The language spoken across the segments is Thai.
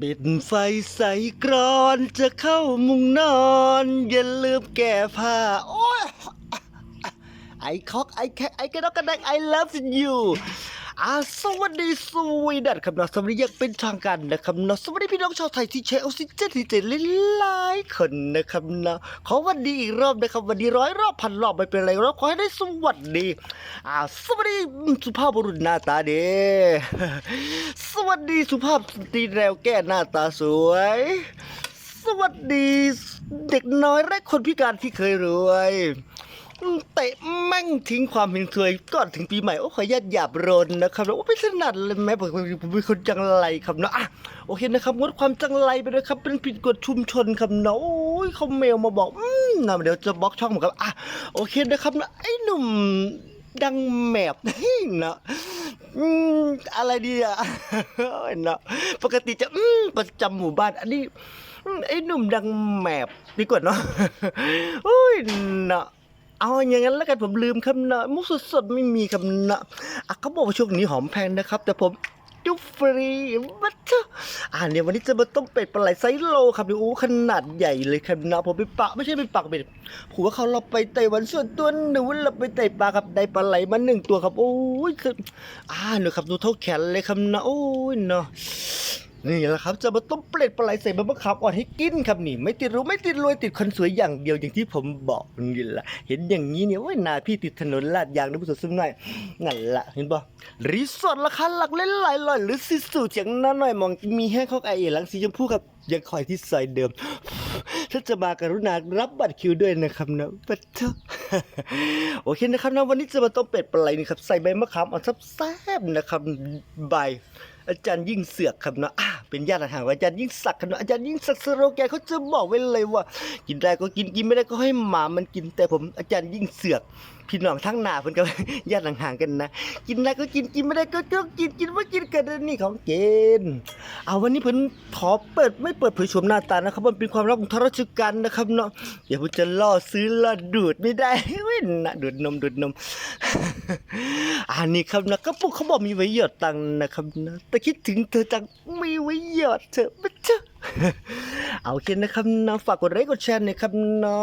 ปิดไฟใส่กรอนจะเข้ามุงนอน อย่าลืมแก้ผ้า โอ้ยไอคอกไอแคไอกระดอกกระแดกไอเลิฟยู อาสวัสดีสวีดัตครับนะสวัสดีอยังเป็นทางการนะครับนะสวัสดีพี่น้องชาวไทยที่ใช้ออกซิเจนที่เจหลายคนนะครับนะขอวันดีอีกรอบนะครับวันดีร้อยรอบพันรอบไม่เป็นไรรอบขอให้ได้สวัสดีอ่าสวัสดีสุภาพบุรุษหน้าตาดีสวัสดีสุภาพสตรีแนวแก้หน้าตาสวย สวัสดีเด็กน้อยและคนพิการที่เคยรวย เตะแม่งทิ้งความเป็นเคยก่อนถึงปีใหม่ โอ้ขออนุญาตหยาบโรนนะครับแล้วโอ้ไม่ถนัดเลยแม่ผมผมเป็นคนจังไรครับเนาะอะโอเคนะครับงดความจังไรไปนะครับเป็นผิดกฎชุมชนครับเนาะโอ้ยเขาเมลมาบอกอืมนะเดี๋ยวจะบล็อกช่องผมครับอะโอเคนะครับนะไอ้หนุ่มดังแมบเนาะอืมอะไรดีอะเนาะปกติจะอืมประจำหมู่บ้านอันนี้ไอ้หนุ่มดังแมบดีกว่าเนาะอุ้ยเนาะ เอาอย่างนั้นแล้วกันผมลืมคำนะมุกสดๆไม่มีคำนะอะเขาบอกว่าช่วงนี้หอมแพงนะครับ แต่ผมจุฟรีบัตเตอร์อ่าเนี่ยวันนี้จะมาต้มเป็ดปลาไหลไซส์โลครับดูอู้ขนาดใหญ่เลยครับนาะผมไปปักไม่ใช่ไปปักเป็ดผัวเขาเราไปไต้หวันส่วนตัวหนูเราไปไต่ปลาครับได้ปลาไหลมาหนึ่งตัวครับโอ้ยคืออ่าเนอะครับดูเท่าแขนเลยครับนะโอ้ยเนาะ นี่แหละครับจะมาต้มเปล็ดปลาไหลใส่ใบมะขามอ่อนให้กินครับนี่ ไม่ติดรู้ไม่ติดรวยติดคนสวยอย่างเดียวอย่างที่ผมบอกนี่แหละเห็นอย่างนี้เนี่ยว่านาพี่ติดถนนลาดยางนะผู้ชมซึ่งหน่อยนั่นละเห็นปะรีสอร์ทราคาหลักเล่นหลายร้อยหรือสิสูเถียงน้าหน่อยมองมีแห้งข้าไอเอหลังสีชมพูครับยังคอยที่ซอยเดิม ถ้าจะมากรุณารับบัตรคิวด้วยนะครับนะบัตรโอเคนะครับนะวันนี้จะมาต้มเป็ดปลาไหลนี่ครับใส่ใบมะขามอ่อนแซ่บๆนะครับใบอาจารย์ยิ่งเสือกครับนะอ่า เป็นญาติห่างอาจารย์ยิ่งศักดิ์ขนะอาจารย์ยิ่งศักดิ์สโลแกนเขาจะบอกไว้เลยว่า กินได้ก็กินกินไม่ได้ก็ให้หมามันกินแต่ผมอาจารย์ยิ่งเสือกพี่น้องทั้งหน้าเพิ่นก็ญาติห่างๆกันนะ กินได้ก็กินกินไม่ได้ก็ก็กินกินว่ากินกันนี่ของเกณฑ์ เอาวันนี้เพิ่นขอเปิดไม่เปิดเผยโฉมหน้าตานะครับ มันเป็นความลับของทางราชการนะครับเนาะเดี๋ยวผมจะล่อซื้อล่อดูดไม่ได้เว้ยนะดูดนมดูดนม อันนี้ครับนะกระปุกเขาบอกมีไว้หยอดตังนะครับนะแต่คิดถึงเธอจังมีไว้หยอดเธอไม่เจอเอาโอเคนะครับนะฝากกดไลค์กดแชร์นะครับนะ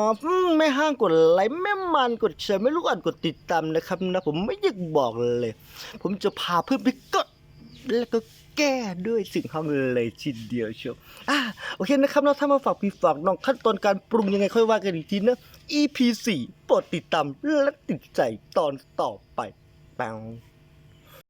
ไม่ห้างกดไลค์ไม่มันกดแชร์ไม่รู้อ่านกดติดตามนะครับนะผมไม่อยากบอกเลย ผมจะพาเพื่อนไปกด แล้วก็แก้ด้วยสิ่งทำเลยทีเดียวเชียวอะโอเคนะครับนะถ้ามาฝากพี่ฝากน้องขั้นตอนการปรุงยังไงค่อยว่ากันอีกทีนะ EP 4โปรดติดตามและติดใจตอนต่อไปแปง